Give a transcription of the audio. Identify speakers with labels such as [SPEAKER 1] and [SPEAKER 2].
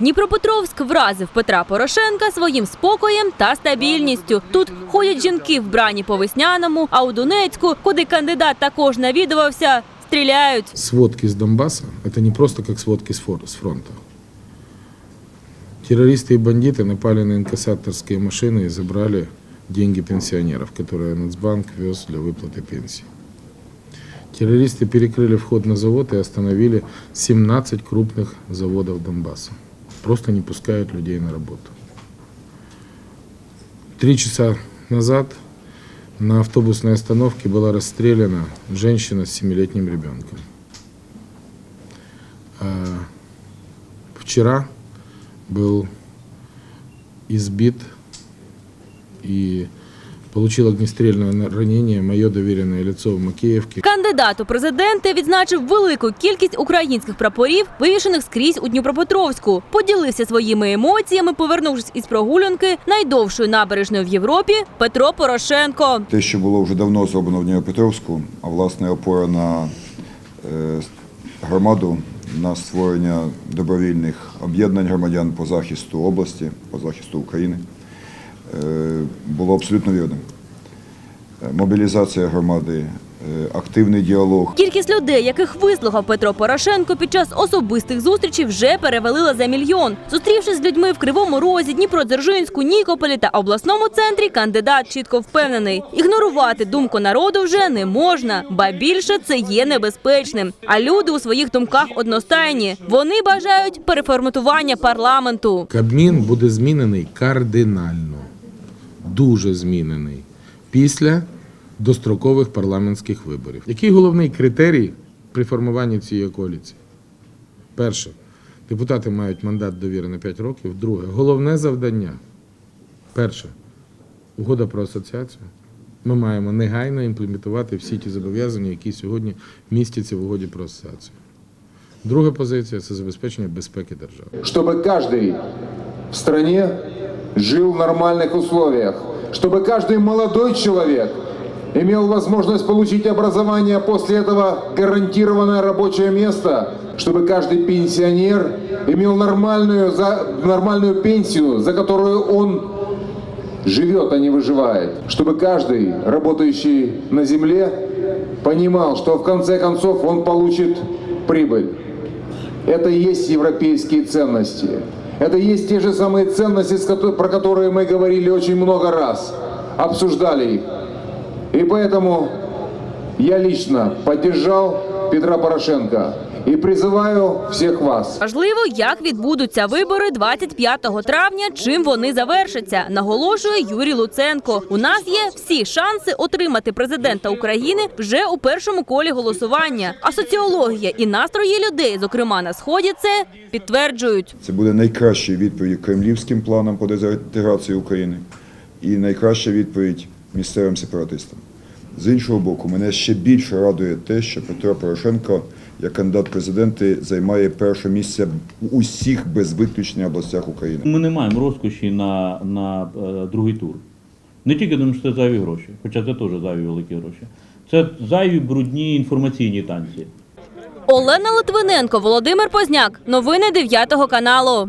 [SPEAKER 1] Дніпропетровськ вразив Петра Порошенка своїм спокоєм та стабільністю. Тут ходять жінки вбрані по весняному, а у Донецьку, куди кандидат також навідувався, стріляють.
[SPEAKER 2] Сводки с Донбасса – это не просто как сводки с фор- с фронта. Террористы и бандиты напали на инкассаторские машины и забрали деньги пенсионеров, которые Нацбанк вез для выплаты пенсий. Террористы перекрыли вход на завод и остановили 17 крупных заводов Донбасса. Просто не пускают людей на работу. Три часа назад на автобусной остановке была расстреляна женщина с семилетним ребенком. А вчера был избит и получил огнестрельное ранение мое доверенное лицо в Макеевке.
[SPEAKER 1] Кандидат у президенти відзначив велику кількість українських прапорів, вивішених скрізь у Дніпропетровську. Поділився своїми емоціями, повернувшись із прогулянки найдовшою набережною в Європі Петро Порошенко.
[SPEAKER 3] Те, що було вже давно зроблено в Дніпропетровську, а власне опора на е, громаду, на створення добровільних об'єднань громадян по захисту області, по захисту України, було абсолютно вірним. Е, Мобілізація громади, е, активний діалог,
[SPEAKER 1] Кількість людей, яких вислухав Петро Порошенко під час особистих зустрічей, вже перевалила за мільйон. Зустрівшись з людьми в Кривому Розі, Дніпродзержинську, Нікополі та обласному центрі, кандидат чітко впевнений, ігнорувати думку народу вже не можна, ба більше це є небезпечним. А люди у своїх думках одностайні. Вони бажають переформатування парламенту.
[SPEAKER 2] Кабмін буде змінений кардинально, дуже змінений після дострокових парламентських виборів. Який головний критерій при формуванні цієї коаліції? Перше, депутати мають мандат довіри на 5 років. Друге, головне завдання. Перше, угода про асоціацію. Ми маємо негайно імплементувати всі ті зобов'язання, які сьогодні містяться в угоді про асоціацію. Друга позиція це забезпечення безпеки держави.
[SPEAKER 4] чтобы каждый в стране жил в нормальных условиях, Чтобы каждый молодой человек имел возможность получить образование, после этого гарантированное рабочее место, чтобы каждый пенсионер имел нормальную, за, нормальную пенсию, за которую он живет, а не выживает. Чтобы каждый, работающий на земле, понимал, что в конце концов он получит прибыль. Это и есть европейские ценности. Это и есть те же самые ценности, с кото- про которые мы говорили очень много раз, обсуждали их. И поэтому я лично поддержал Петра Порошенко и призываю всех вас
[SPEAKER 1] Важливо, як відбудуться вибори 25 травня, чим вони завершаться, наголошує Юрій Луценко. У нас є всі шанси отримати президента України вже у першому колі голосування. А соціологія і настрої людей, зокрема на сході, це підтверджують.
[SPEAKER 3] Це буде найкраща відповідь кремлівським планам по дезінтеграції України і найкраща відповідь місцевим сепаратистам. З іншого боку, мене ще більше радує те, що Петро Порошенко, як кандидат президенти, займає перше місце у усіх без виключення областях України.
[SPEAKER 5] Ми не маємо розкоші на, на е, другий тур. Не тільки тому, що це зайві гроші, хоча це теж зайві великі гроші. Це зайві брудні інформаційні танці.
[SPEAKER 1] Олена Литвиненко, Володимир Позняк. Новини 9 каналу.